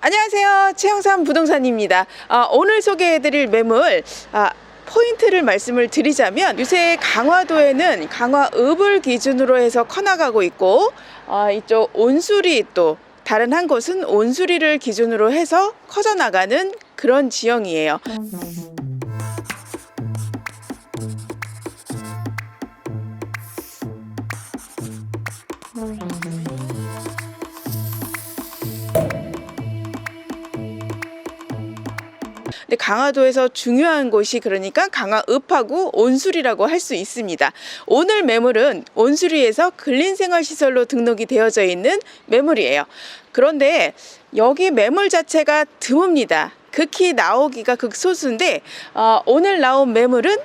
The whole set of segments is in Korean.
안녕하세요. 최영삼 부동산입니다. 아, 오늘 소개해드릴 매물 아, 포인트를 말씀을 드리자면 요새 강화도에는 강화읍을 기준으로 해서 커나가고 있고 아, 이쪽 온수리 또 다른 한 곳은 온수리를 기준으로 해서 커져나가는 그런 지형이에요. 근데 강화도에서 중요한 곳이 그러니까 강화읍하고 온수리라고 할 수 있습니다. 오늘 매물은 온수리에서 근린생활시설로 등록이 되어져 있는 매물이에요. 그런데 여기 매물 자체가 드뭅니다. 극히 나오기가 극소수인데 어, 오늘 나온 매물은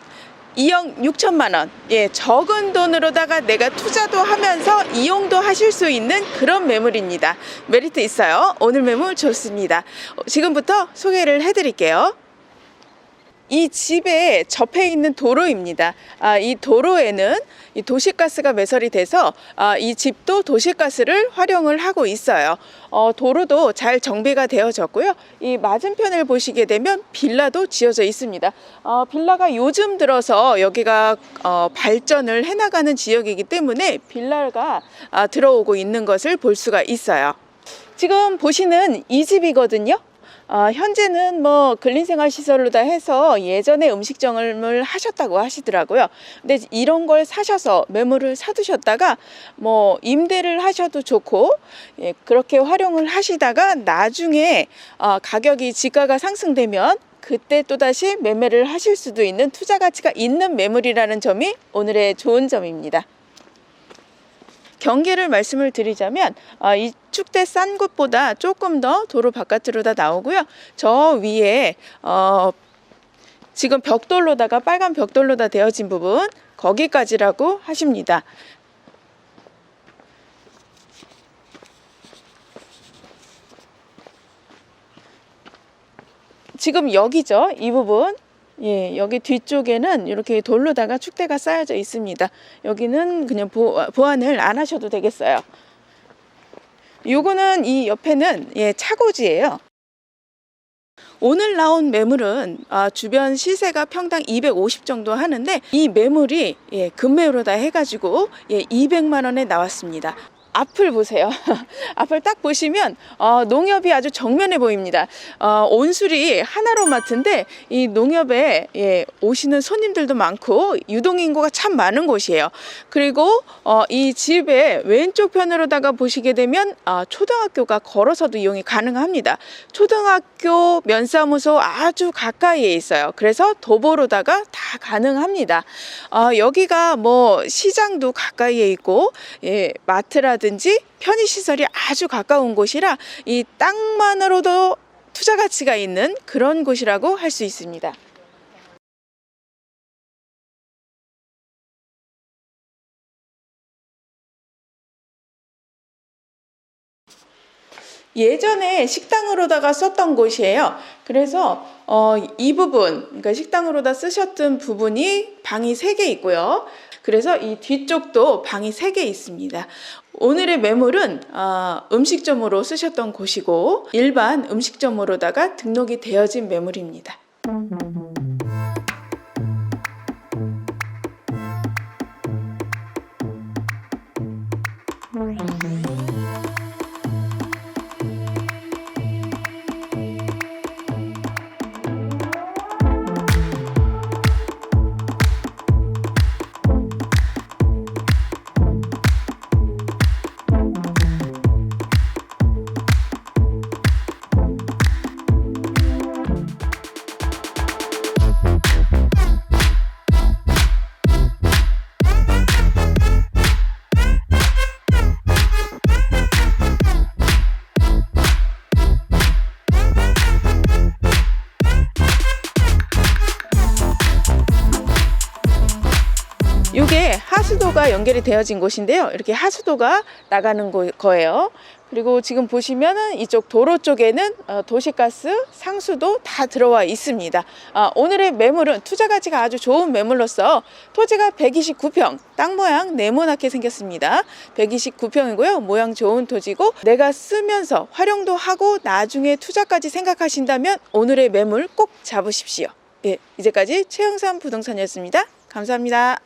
2억 6천만 원. 예, 적은 돈으로다가 내가 투자도 하면서 이용도 하실 수 있는 그런 매물입니다. 메리트 있어요. 오늘 매물 좋습니다. 어, 지금부터 소개를 해드릴게요. 이 집에 접해 있는 도로입니다. 아, 이 도로에는 이 도시가스가 매설이 돼서 아, 이 집도 도시가스를 활용을 하고 있어요. 어, 도로도 잘 정비가 되어졌고요. 이 맞은편을 보시게 되면 빌라도 지어져 있습니다. 어, 빌라가 요즘 들어서 여기가 어, 발전을 해나가는 지역이기 때문에 빌라가 아, 들어오고 있는 것을 볼 수가 있어요. 지금 보시는 이 집이거든요. 아, 현재는 뭐 근린생활시설로 다 해서 예전에 음식점을 하셨다고 하시더라고요. 근데 이런 걸 사셔서 매물을 사두셨다가 뭐 임대를 하셔도 좋고 예, 그렇게 활용을 하시다가 나중에 아, 가격이 지가가 상승되면 그때 또다시 매매를 하실 수도 있는 투자 가치가 있는 매물이라는 점이 오늘의 좋은 점입니다. 경계를 말씀을 드리자면 아, 이 축대 싼 곳보다 조금 더 도로 바깥으로 다 나오고요. 저 위에 어, 지금 벽돌로다가 빨간 벽돌로다 되어진 부분 거기까지라고 하십니다. 지금 여기죠. 이 부분. 예, 여기 뒤쪽에는 이렇게 돌로다가 축대가 쌓여져 있습니다. 여기는 그냥 보, 보완을 안 하셔도 되겠어요. 요거는 이 옆에는 예, 차고지예요. 오늘 나온 매물은 아, 주변 시세가 평당 250 정도 하는데 이 매물이 예, 금매로 다 해가지고 예, 200만 원에 나왔습니다. 앞을 보세요. 앞을 딱 보시면 어, 농협이 아주 정면에 보입니다. 어, 온수리 하나로 마트인데 이 농협에 예, 오시는 손님들도 많고 유동 인구가 참 많은 곳이에요. 그리고 어, 이 집의 왼쪽 편으로다가 보시게 되면 아, 초등학교가 걸어서도 이용이 가능합니다. 초등학교 면사무소 아주 가까이에 있어요. 그래서 도보로다가 다 가능합니다. 어, 여기가 뭐 시장도 가까이에 있고 예, 마트라 든지 편의 시설이 아주 가까운 곳이라 이 땅만으로도 투자 가치가 있는 그런 곳이라고 할 수 있습니다. 예전에 식당으로다가 썼던 곳이에요. 그래서 어, 이 부분, 그러니까 식당으로다 쓰셨던 부분이 방이 세 개 있고요. 그래서 이 뒤쪽도 방이 세 개 있습니다. 오늘의 매물은 어, 음식점으로 쓰셨던 곳이고 일반 음식점으로다가 등록이 되어진 매물입니다. 이게 하수도가 연결이 되어진 곳인데요. 이렇게 하수도가 나가는 곳- 거예요. 그리고 지금 보시면은 이쪽 도로 쪽에는 어, 도시가스, 상수도 다 들어와 있습니다. 아, 오늘의 매물은 투자 가치가 아주 좋은 매물로서 토지가 129평, 땅 모양 네모나게 생겼습니다. 129평이고요. 모양 좋은 토지고 내가 쓰면서 활용도 하고 나중에 투자까지 생각하신다면 오늘의 매물 꼭 잡으십시오. 예, 이제까지 최영삼 부동산이었습니다. 감사합니다.